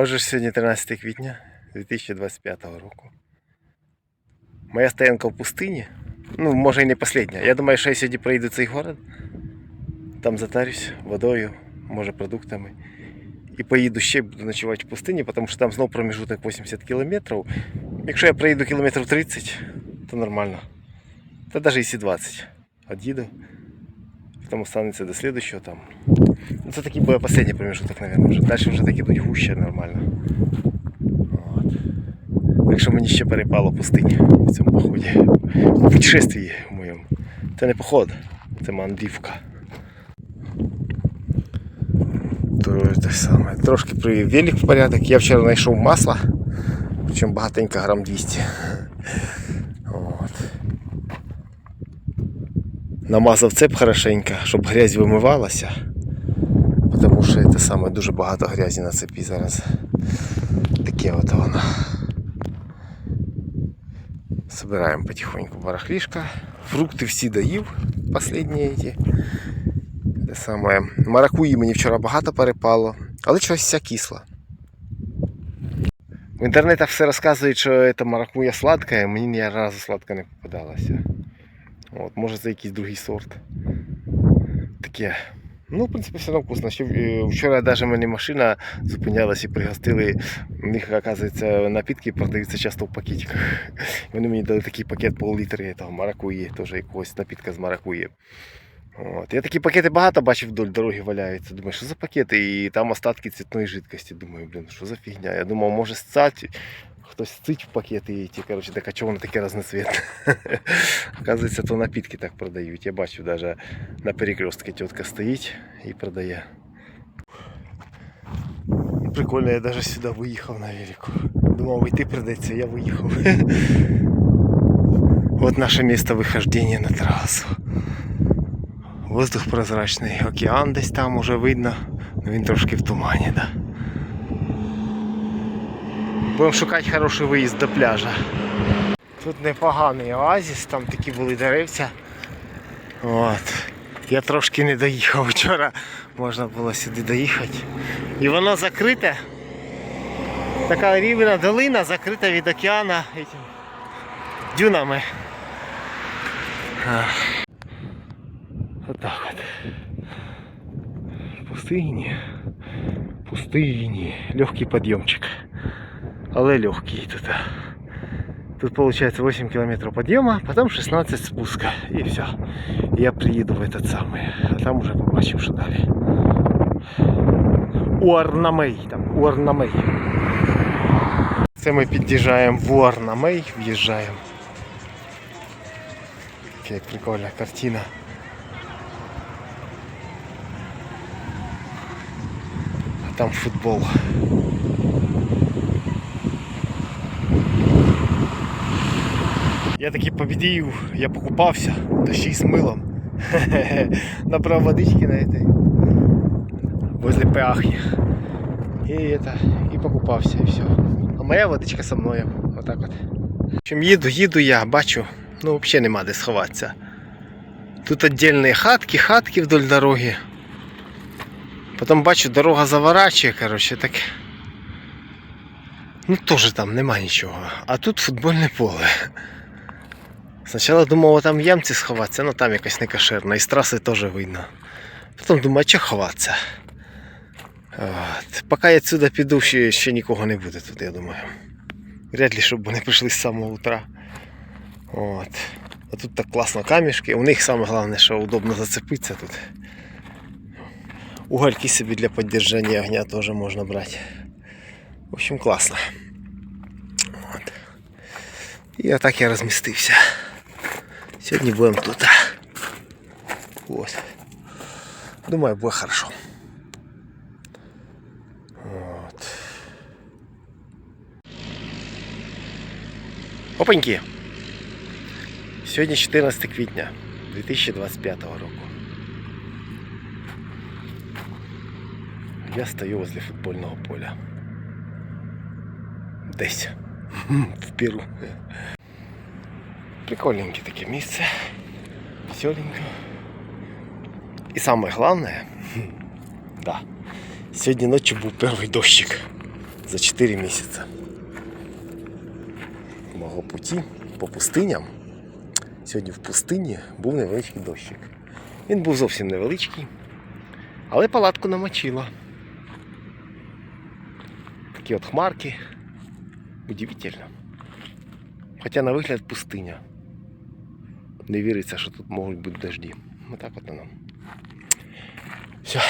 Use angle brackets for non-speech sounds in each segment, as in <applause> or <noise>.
Отже, сьогодні 13 квітня 2025 року. Моя стоянка в пустині. Ну, може і не последня. Я думаю, що я сьогодні проїду цей город. Там затарюсь водою, може продуктами. І поїду ще буду ночувати в пустині, тому що там знов проміжуток 80 кілометрів. Якщо я проїду кілометрів 30, то нормально. Та навіть якщо 20. От'їду. Потім останеться до слідущого там. Ну, Це такий буде останній проміжуток, мабуть, вже. Далі вже так ідуть гуще нормально. От. Так що мені ще перепало пустині в цьому поході. В путешествии моєму. Це не поход, це мандрівка. Те саме. Трошки привів в порядок. Я вчора знайшов масло, причому багатенько грам 200. От. Намазав цеп хорошенько, щоб грязь вимивалася. Тому що це саме дуже багато грязі на цепі зараз. Таке от воно. Собираємо потихоньку барахлишка. Фрукти всі доїв, останні эти. Те саме. Маракуї мені вчора багато перепало, але щось вся кисла. В інтернетах все розказують, що це маракуя сладка, а мені ні разу сладка не попадалася. От, може це якийсь другий сорт. Таке. Ну, в принципі, все одно вкусно. Ще, е, вчора навіть мене машина зупинялась і пригостили. У них, оказується, напітки продаються часто в пакетиках. Вони мені дали такий пакет пол-літри того маракуї, теж якогось напітка з маракуї. От. Я такі пакети багато бачив вдоль дороги валяються. Думаю, що за пакети? І там остатки цвітної жидкості. Думаю, блін, що за фігня? Я думав, може сцать, хтось цить в пакети і ті, коротше, так, а чого воно таке разноцвітне? <laughs> Оказується, то напітки так продають. Я бачу, навіть на перекрестке тітка стоїть і продає. Прикольно, я навіть сюди виїхав на велику. Думав, йти придеться, я виїхав. <laughs> От наше місце вихождення на трасу. Воздух прозрачний, океан десь там уже видно, але він трошки в тумані, да. Будемо шукати хороший виїзд до пляжа. Тут непоганий оазіс, там такі були деревця. От. Я трошки не доїхав вчора, можна було сюди доїхати. І воно закрите. Така рівна долина закрита від океана дюнами. Отак от. Пустині. Пустині. Легкий підйомчик. Але легкий тут. Тут получается 8 километров подъема, потом 16 спуска. И все. Я приеду в этот самый. А там уже побачим, що далі. Уарнамей. Там, Уарнамей. Це ми під'їжджаємо в Уарнамей, в'їжджаємо. Така прикольна картина. А там футбол. Я таки победив, я покупався, та ще й з милом. Набрав <laughs> водички на этой возле Пеахи. И это, и покупався, і все. А моя водичка со мною. Отак от. Чим їду, їду я, бачу, ну взагалі нема де сховатися. Тут віддільні хатки, хатки вдоль дороги. Потім бачу, дорога заворачує, коротше, так. Ну теж там нема нічого. А тут футбольне поле. Спочатку думав, там в ямці сховатися, ну там якась некошерна, і з траси теж видно. Потім думаю, а чого ховатися? От. Поки я відсюди піду, ще, ще нікого не буде тут, я думаю. Вряд ли, щоб вони прийшли з самого утра. От. А тут так класно камішки. У них саме головне, що удобно зацепитися тут. Угольки собі для підтримання огня теж можна брати. В общем, класно. От. І отак я розмістився. Сьогодні будемо тут. Ось. Думаю, буде хорошо. От. Опаньки. Сьогодні 14 квітня 2025 року. Я стою возле футбольного поля. Десь. <laughs> В Перу. Прикольненьке таке місце. Веселенько. І саме головне, <laughs> да, сьогодні ночі був перший дощик. за 4 місяці мого путі по пустиням. Сьогодні в пустині був невеличкий дощик. Він був зовсім невеличкий, але палатку намочило. Такі от хмарки. Удивительно. Хоча на вигляд пустиня. Не віриться, що тут можуть бути дожді. Отак от воно. Все.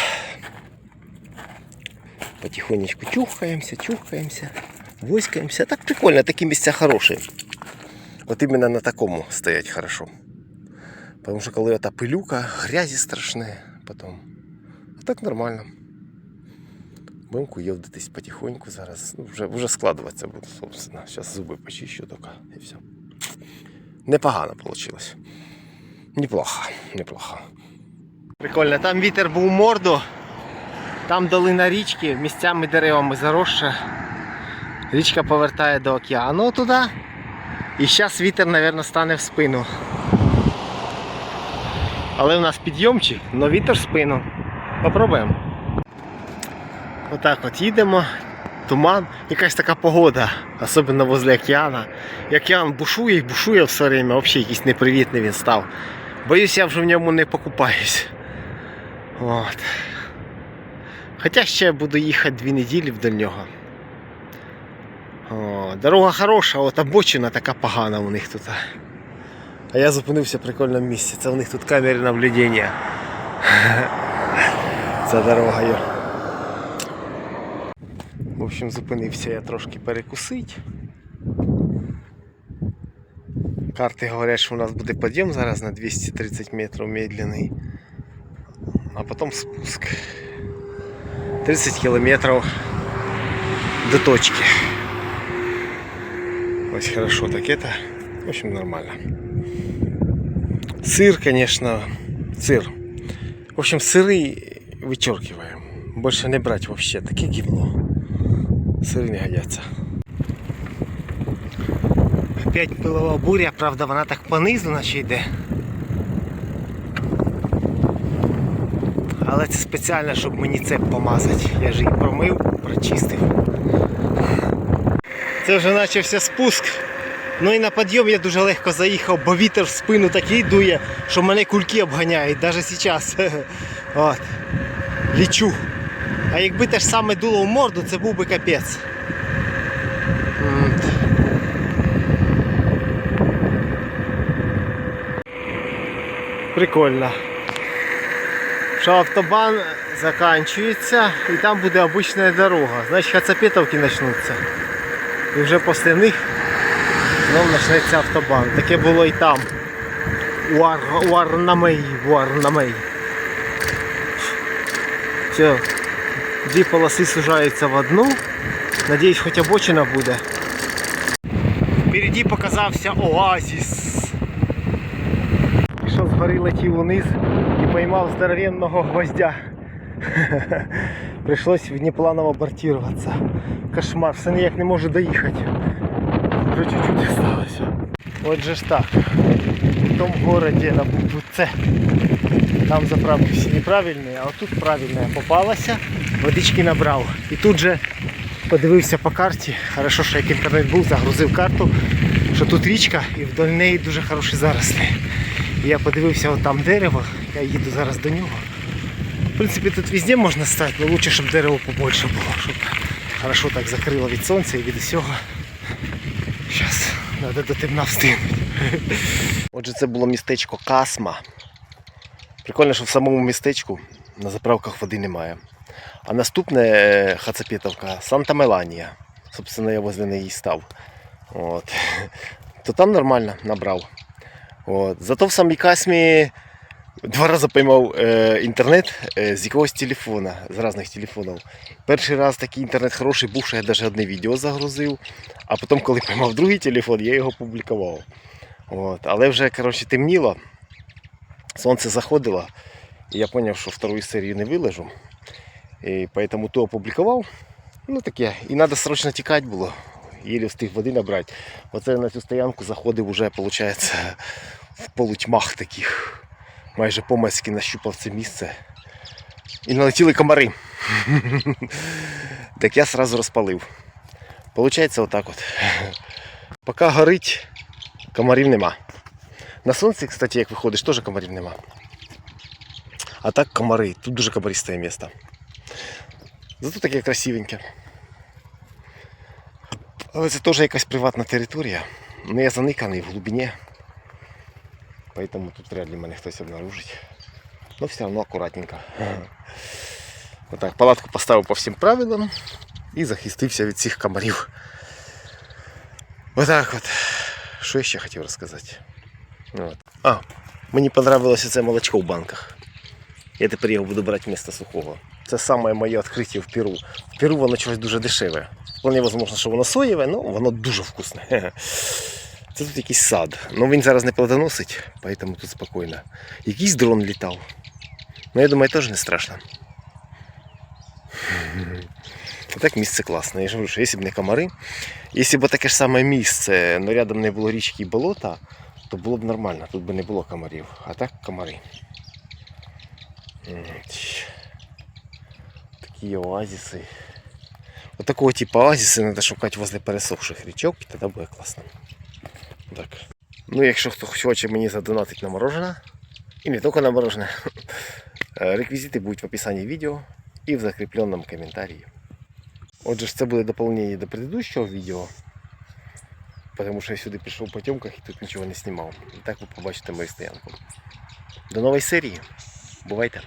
Потихонечку чухаємося, чухаємося, воськаємося. Так прикольно, такі місця хороші. От іменно на такому стоять хорошо. Потому що коли ота пилюка, грязі страшне, потом. А так нормально. Будемо куйовдитись потихоньку зараз. Ну, вже, вже складуватися буду, собственно. Зараз зуби почищу тільки і все. Непогано вийшло. Неплохо, неплохо. Прикольно, там вітер був морду, там долина річки, місцями деревами заросша. Річка повертає до океану туди. І зараз вітер, мабуть, стане в спину. Але у нас підйомчик, але вітер в спину. Попробуємо. Отак от їдемо. Туман, якась така погода, особливо возле океана. Океан бушує і бушує все время, взагалі якийсь непривітний він став. Боюсь, я вже в ньому не покупаюсь. От. Хоча ще буду їхати дві неділі вдоль нього. Дорога хороша, от обочина така погана у них тут. А я зупинився в прикольному місці. Це у них тут камери наблюдення. <laughs> Це дорога общем, зупинився я трошки перекусити. Карти говорять, що у нас буде підйом зараз на 230 метрів медленний. А потім спуск. 30 кілометрів до точки. Ось хорошо так это. В общем, нормально. Сыр, конечно, сыр. В общем, сыры вычеркиваем. Больше не брать вообще. Таке гівно. Сири не годяться. Опять пилова буря, правда, вона так понизу наче йде. Але це спеціально, щоб мені цеп помазати. Я ж її промив, прочистив. Це вже почався спуск. Ну і на підйом я дуже легко заїхав, бо вітер в спину такий дує, що мене кульки обганяють, навіть зараз. <laughs> От. Лічу. А якби те ж саме дуло в морду, це був би капець. Прикольно. Що автобан закінчується і там буде обична дорога. Значить хацапетовки почнуться. І вже після них знову почнеться автобан. Таке було і там. У, Ар... у Арнамеї, у Арнамеї. Все, дві полоси сужаються в одну. Надіюсь, хоч обочина буде. Впереді показався оазіс. Пішов з гори летів униз і поймав здоровенного гвоздя. <laughs> Пришлось внепланово бортироваться. Кошмар, все ніяк не можу доїхати. Вже чуть-чуть осталося. Отже ж так. В тому городі на С. Там заправки всі неправильні, а отут правильна попалася, водички набрав. І тут же подивився по карті. Хорошо, що як інтернет був, загрузив карту, що тут річка і вдоль неї дуже хороші заросли. Я подивився, от там дерево, я їду зараз до нього. В принципі, тут везде можна стати, але лучше, щоб дерево побольше було, щоб хорошо так закрило від сонця і від усього. Зараз треба до темна встигнути. <laughs> Отже, це було містечко Касма. Прикольно, що в самому містечку на заправках води немає. А наступне е, Хацапетовка Санта Меланія. Собственно, я возле неї став. От. <laughs> То там нормально набрав. От. Зато в самій Касмі два рази поймав е, інтернет е, з якогось телефона, з різних телефонів. Перший раз такий інтернет хороший був, що я навіть одне відео загрузив, а потім, коли поймав другий телефон, я його публікував. От. Але вже коротше, темніло, сонце заходило, і я зрозумів, що вторую серію не виложу. І поэтому то опублікував. Ну таке. І треба срочно тікати було. Єлі встиг води набрати. Оце на цю стоянку заходив уже, виходить, в полутьмах таких. Майже помацьки нащупав це місце. І налетіли комари. <laughs> так я сразу розпалив. Получається отак от. Поки горить, комарів нема. На сонці, кстати, як виходиш, теж комарів нема. А так комари. Тут дуже комаристе місто. Зато таке красивеньке. Але це теж якась приватна територія. Ну я заниканий в глибині. Поэтому тут вряд ли мене хтось обнаружить. Но все равно аккуратненько. <laughs> Отак, палатку поставив по всім правилам і захистився від цих комарів. Отак от. Що я ще хотів розказати? От. А, мені понравилося це молочко в банках. Я тепер його буду брати вместо сухого. Це саме моє відкриття в Перу. В Перу воно чогось дуже дешеве. Вполне возможно, що воно соєве, але воно дуже вкусне. <laughs> Це тут якийсь сад. Ну він зараз не плодоносить, тому тут спокійно. Якийсь дрон літав. Ну я думаю, теж не страшно. <laughs> А так місце класне. Я ж говорю, що якщо б не комари, якщо б таке ж саме місце, але рядом не було річки і болота, то було б нормально, тут би не було комарів. А так комари. М, ть. Такі оазиси. Вот такого типа оазиси треба шукати возле пересохших річок, і тоді буде класно. Так. Ну, якщо хто хоче мені задонатити на мороженое, і не тільки на мороженое, <laughs> е, реквізити будуть в описанні відео і в закріпленому коментарі. Отже, ж це буде доповнення до предыдущого відео, тому що я сюди прийшов по тьомках і тут нічого не знімав. І так ви побачите мою стоянку. До нової серії. Бувайте!